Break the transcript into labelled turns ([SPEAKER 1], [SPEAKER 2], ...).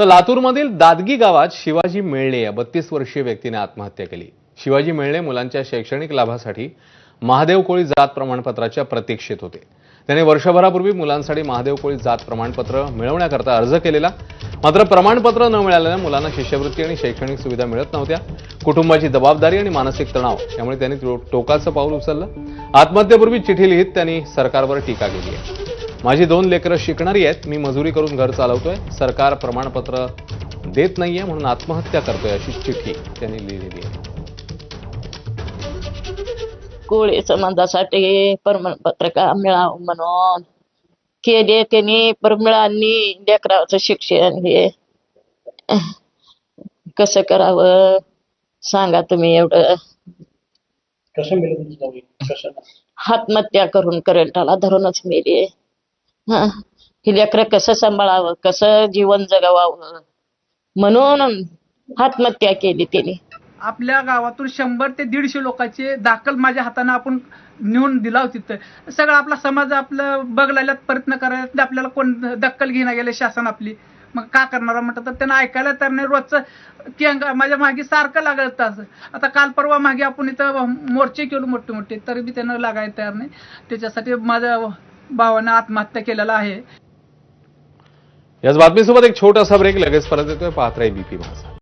[SPEAKER 1] तर लातूरमधील दादगी गावात शिवाजी मेळणे या बत्तीस वर्षीय व्यक्तीने आत्महत्या केली. शिवाजी मेळणे मुलांच्या शैक्षणिक लाभासाठी महादेव कोळी जात प्रमाणपत्राच्या प्रतीक्षेत होते. त्याने वर्षभरापूर्वी मुलांसाठी महादेव कोळी जात प्रमाणपत्र मिळवण्याकरता अर्ज केलेला. मात्र प्रमाणपत्र न मिळाल्याने मुलांना शिष्यवृत्ती आणि शैक्षणिक सुविधा मिळत नव्हत्या. कुटुंबाची जबाबदारी आणि मानसिक तणाव यामुळे त्यांनी टोकाचं पाऊल उचललं. आत्महत्येपूर्वी चिठी लिहित त्यांनी सरकारवर टीका केली आहे. माझी दोन लेकरं शिकणारी आहेत. मी मजुरी करून घर चालवतोय. सरकार प्रमाणपत्र देत नाहीये म्हणून आत्महत्या करतोय अशी चिठी त्यांनी लिहिलेली आहे.
[SPEAKER 2] कोळी समाजासाठी प्रमाणपत्र का मिळावं म्हणून? केले त्यांनी पर मिळाली लेकराचं शिक्षण हे कसं करावं? सांगा तुम्ही एवढं.
[SPEAKER 3] कसं
[SPEAKER 2] आत्महत्या करून करंटाला धरूनच मेले हा. ही लेकरं कसं सांभाळावं कसं जीवन जगवावं. म्हणून आत्महत्या केली तिने.
[SPEAKER 4] आपल्या गावातून शंभर ते दीडशे लोकांचे दाखल माझ्या हाताने आपण नेऊन दिला होती तिथं. सगळं आपला समाज आपलं बघलायला प्रयत्न करायला आपल्याला कोण दक्कल घेणं गेले शासन आपली. मग का करणार म्हटलं तर त्यांना ऐकायला तर नाही रोजचं की माझ्या मागे सारखं लागत तास आता काल परवा मागे आपण इथं मोर्चे केलो मोठे मोठे तरी बी त्यांना लागायला तयार नाही. त्याच्यासाठी माझ्या भावानं आत्महत्या केलेला आहे.
[SPEAKER 1] याच बातमीसोबत एक छोटासा ब्रेक लगेच परत येतोय. पाहत राही बीपी माझा